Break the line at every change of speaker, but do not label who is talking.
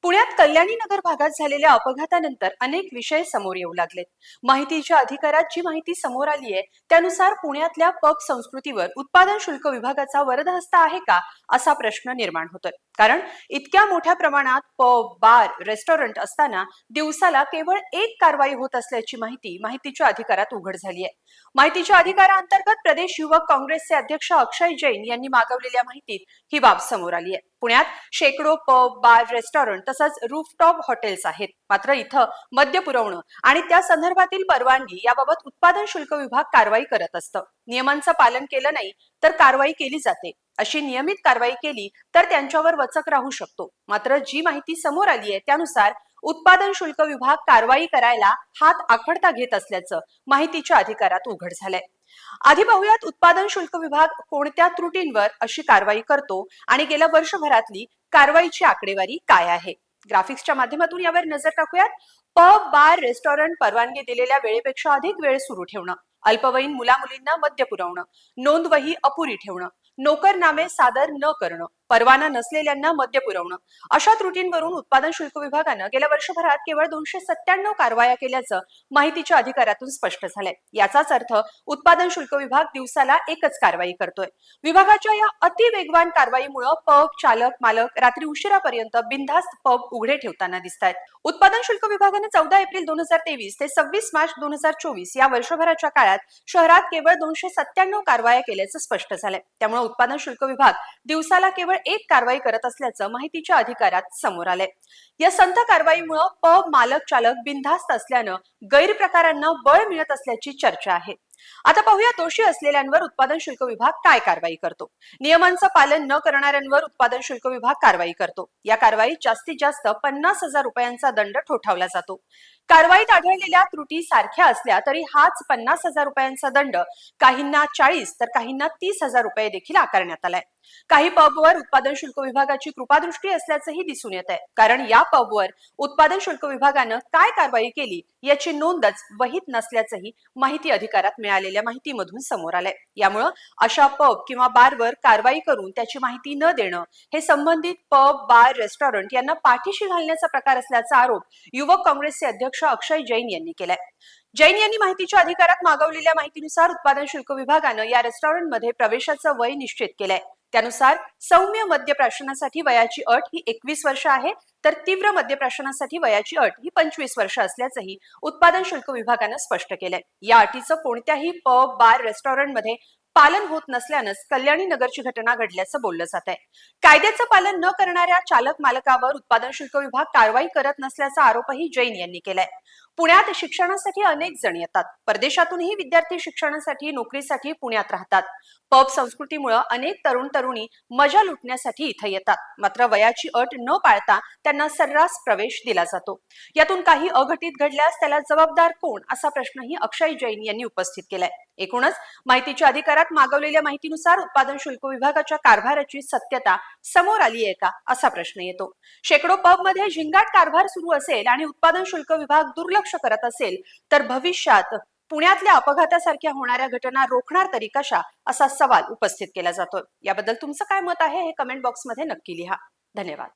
Pour पुण्यात कल्याणी नगर भागात झालेल्या अपघातानंतर अनेक विषय समोर येऊ लागलेत. माहितीच्या अधिकारात जी माहिती समोर आली आहे त्यानुसार पुण्यातल्या पब संस्कृतीवर उत्पादन शुल्क विभागाचा वरदहस्त आहे का असा प्रश्न निर्माण होतोय. कारण इतक्या मोठ्या प्रमाणात पब बार रेस्टॉरंट असताना दिवसाला केवळ एक कारवाई होत असल्याची माहिती माहितीच्या अधिकारात उघड झाली आहे. माहितीच्या अधिकाराअंतर्गत प्रदेश युवक काँग्रेसचे अध्यक्ष अक्षय जैन यांनी मागवलेल्या माहितीत ही बाब समोर आली आहे. पुण्यात शेकडो पब बार रेस्टॉरंट तसंच रूफटॉप हॉटेल्स आहेत. मात्र इथं मद्य पुरवणं आणि त्या संदर्भातील परवानगी याबाबत उत्पादन शुल्क विभाग कारवाई करत असतं. नियमांचं पालन केलं नाही तर कारवाई केली जाते. अशी नियमित कारवाई केली तर त्यांच्यावर वचक राहू शकतो. मात्र जी माहिती समोर आली आहे त्यानुसार उत्पादन शुल्क विभाग कारवाई करायला हात आखडता घेत असल्याचं माहितीच्या अधिकारात उघड झालंय. आधी पाहूयात उत्पादन शुल्क विभाग कोणत्या त्रुटींवर अशी कारवाई करतो आणि गेल्या वर्षभरातली कारवाईची आकडेवारी काय आहे? ग्राफिक्सच्या माध्यमातून यावर नजर टाकूयात. पब बार रेस्टॉरंट परवानगी दिलेल्या वेळेपेक्षा अधिक वेळ सुरू ठेवणं. अल्पवयीन मुला मुलींना मद्य पुरवणं. नोंदवही अपुरी ठेवणं. नोकरनामे सादर न करणं. परवाना नसलेल्यांना मद्य पुरवणं. अशा त्रुटींवरून उत्पादन शुल्क विभागानं गेल्या वर्षभरात केवळ दोनशे सत्त्याण्णव कारवाया केल्याचं माहितीच्या अधिकारातून स्पष्ट झालंय. याचाच अर्थ उत्पादन शुल्क विभाग दिवसाला एकच कारवाई करतोय. विभागाच्या या अतिवेगवान कारवाईमुळे पब चालक मालक रात्री उशिरापर्यंत बिनधास्त पब उघडे ठेवताना दिसत आहेत उत्पादन शुल्क विभागानं चौदा एप्रिल दोन हजार तेवीस ते सव्वीस मार्च दोन हजार चोवीस या वर्षभराच्या काळात शहरात केवळ दोनशे सत्त्याण्णव कारवाया केल्याचं स्पष्ट झालंय. त्यामुळे उत्पादन शुल्क विभाग दिवसाला केवळ एक कारवाई करत असल्याचं माहितीच्या अधिकारात समोर आलंय. या संत कारवाईमुळे पब मालक चालक बिनधास्त असल्यानं गैरप्रकारांना बळ मिळत असल्याची चर्चा आहे. आता पाहूया दोषी असलेल्यांवर उत्पादन शुल्क विभाग काय कारवाई करतो. नियमांचं पालन न करणाऱ्यांवर उत्पादन शुल्क विभाग कारवाई करतो. या कारवाईत जास्तीत जास्त पन्नास हजार रुपयांचा दंड ठोठावला जातो. कारवाईत आढळलेल्या त्रुटी सारख्या असल्या तरी हाच पन्नास हजार रुपयांचा दंड काहींना चाळीस तर काहींना तीस हजार रुपये देखील आकारण्यात आलाय. काही पबवर उत्पादन शुल्क विभागाची कृपादृष्टी असल्याचंही दिसून येत आहे कारण या पबवर उत्पादन शुल्क विभागानं काय कारवाई केली याची नोंदच वहीत नसल्याचंही माहिती अधिकारात मिळालेल्या माहितीमधून समोर आलंय. यामुळं अशा पब किंवा बारवर कारवाई करून त्याची माहिती न देणं हे संबंधित पब बार रेस्टॉरंट यांना पाठीशी घालण्याचा प्रकार असल्याचा आरोप युवक काँग्रेसचे अध्यक्ष अक्षय जैन यांनी केलाय. जैन यांनी माहितीच्या अधिकारात मागवलेल्या माहितीनुसार उत्पादन शुल्क विभागानं या रेस्टॉरंटमध्ये प्रवेशाचं वय निश्चित केलंय. त्यानुसार सौम्य मद्यप्राशनासाठी वयाची अट ही एकवीस वर्ष आहे तर तीव्र मद्यप्राशनासाठी वयाची अट ही पंचवीस वर्ष असल्याचंही उत्पादन शुल्क विभागानं स्पष्ट केलंय. या अटीचं कोणत्याही पब बार रेस्टॉरंटमध्ये पालन होत नसल्यानंच कल्याणी नगरची घटना घडल्याचं बोललं जात आहे कायद्याचं पालन न करणाऱ्या चालक मालकावर उत्पादन शुल्क विभाग कारवाई करत नसल्याचा आरोपही जैन यांनी केलाय. पुण्यात शिक्षणासाठी अनेक जण येतात. परदेशातूनही विद्यार्थी शिक्षणासाठी नोकरीसाठी पुण्यात राहतात. पब संस्कृतीमुळे अनेक तरुण तरुणी मजा लुटण्यासाठी इथं येतात. मात्र वयाची अट न पाळता त्यांना सर्रास प्रवेश दिला जातो. यातून काही अघटित घडल्यास त्याला जबाबदार कोण असा प्रश्नही अक्षय जैन यांनी उपस्थित केलाय. एकूणच माहितीच्या अधिकारात मागवलेल्या माहितीनुसार उत्पादन शुल्क विभागाच्या कारभाराची सत्यता समोर आली आहे का असा प्रश्न येतो. शेकडो पबमध्ये झिंगाट कारभार सुरू असेल आणि उत्पादन शुल्क विभाग दुर्लक्ष करत असेल तर भविष्यात पुण्यातल्या अपघातासारख्या होणाऱ्या घटना रोखणार तरी कशा असा सवाल उपस्थित केला जातोय. याबद्दल तुमचं काय मत आहे हे कमेंट बॉक्समध्ये नक्की लिहा. धन्यवाद.